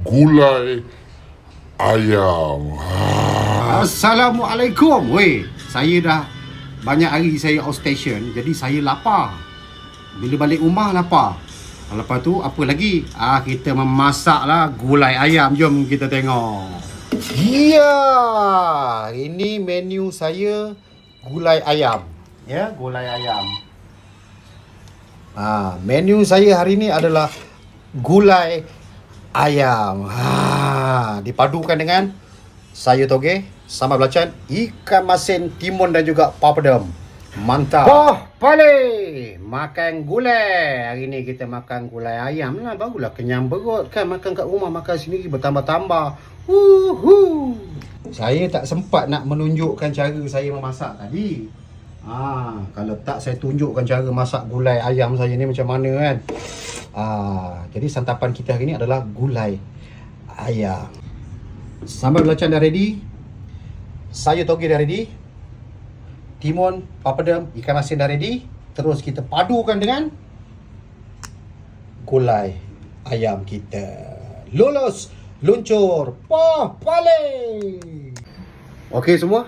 gulai ayam. Assalamualaikum. Weh, saya dah banyak hari saya outstation, jadi saya lapar. Bila balik rumah lapar. Lepas tu apa lagi? Ah kita memasak lah gulai ayam. Jom kita tengok. Ya, ini menu saya gulai ayam. Ya, gulai ayam. Ah, menu saya hari ini adalah gulai ayam. Ha, dipadukan dengan sayur toge, sambal belacan, ikan masin, timun dan juga papadam. Mantap. Oh, boleh. Makan gulai. Hari ni kita makan gulai ayam lah. Barulah kenyang perut kan. Makan kat rumah, makan sendiri bertambah-tambah. Uhu. Saya tak sempat nak menunjukkan cara saya memasak tadi. Ah, kalau tak saya tunjukkan cara masak gulai ayam saya ni macam mana kan. Ah, jadi santapan kita hari ni adalah gulai ayam. Sambal belacan dah ready. Sayur toge dah ready. Timun, papadam, ikan masin dah ready. Terus kita padukan dengan gulai ayam kita. Lulus, luncur, pah, paling. Okey semua.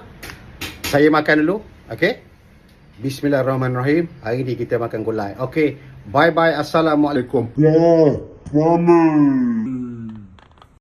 Saya makan dulu. Okey. Bismillahirrahmanirrahim. Hari ni kita makan gulai. Okey. Bye bye. Assalamualaikum. Wah, panas.